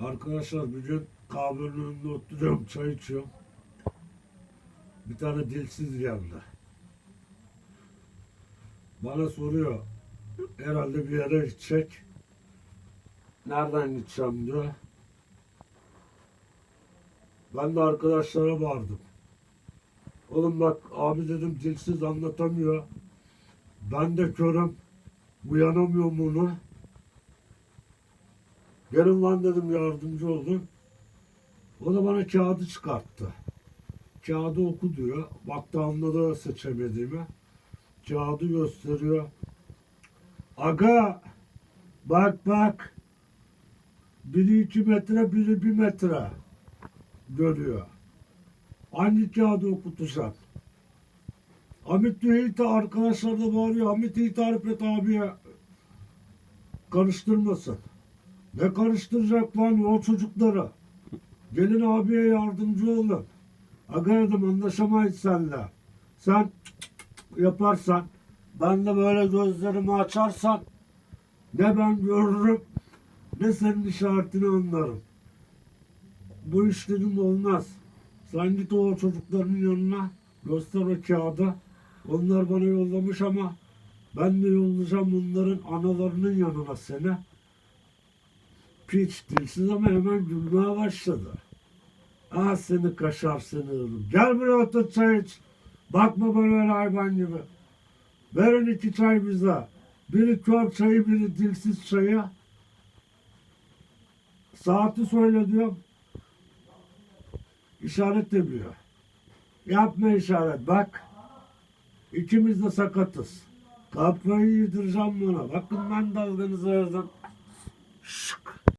Arkadaşlar bir gün kahvenin önünde oturuyorum, çay içiyorum. Bir tane dilsiz geldi. Bana soruyor. Herhalde bir yere gidecek. Nereden gideceğim diyor. Ben de arkadaşlara bağırdım. Oğlum bak abi dedim dilsiz anlatamıyor. Ben de körüm. Uyanamıyorum onu. Gelin lan dedim yardımcı olun. O da bana kağıdı çıkarttı. Kağıdı oku diyor. Baktı anladı seçemediğimi. Kağıdı gösteriyor. Aga bak bak. Biri iki metre biri bir metre görüyor. Hangi kağıdı okutacak? Hamit Yiğit arkadaşlar da bağırıyor. Hamit Yiğit tarif et abiye karıştırmasın. Ne karıştıracak lan o çocukları? Gelin abiye yardımcı olun. Aga dedim anlaşamayız seninle. Sen yaparsan ben de böyle gözlerimi açarsan ne ben görürüm ne senin işaretini anlarım. Bu iş dedim olmaz. Sen git o çocukların yanına göster o kağıdı. Onlar bana yollamış ama ben de yollayacağım onların analarının yanına seni. Piç dilsiz ama hemen gülmeye başladı. Ah seni kaşar seni ırım. Gel buraya otur çay iç. Bakma bana öyle hayvan gibi. Verin iki çay bize. Biri kör çayı, biri dilsiz çayı. Saati söyle diyorum. İşaret yapıyor. Yapma işaret bak. İkimiz de sakatız. Kafayı yedireceğim bana. Bakın ben dalganızı verdim.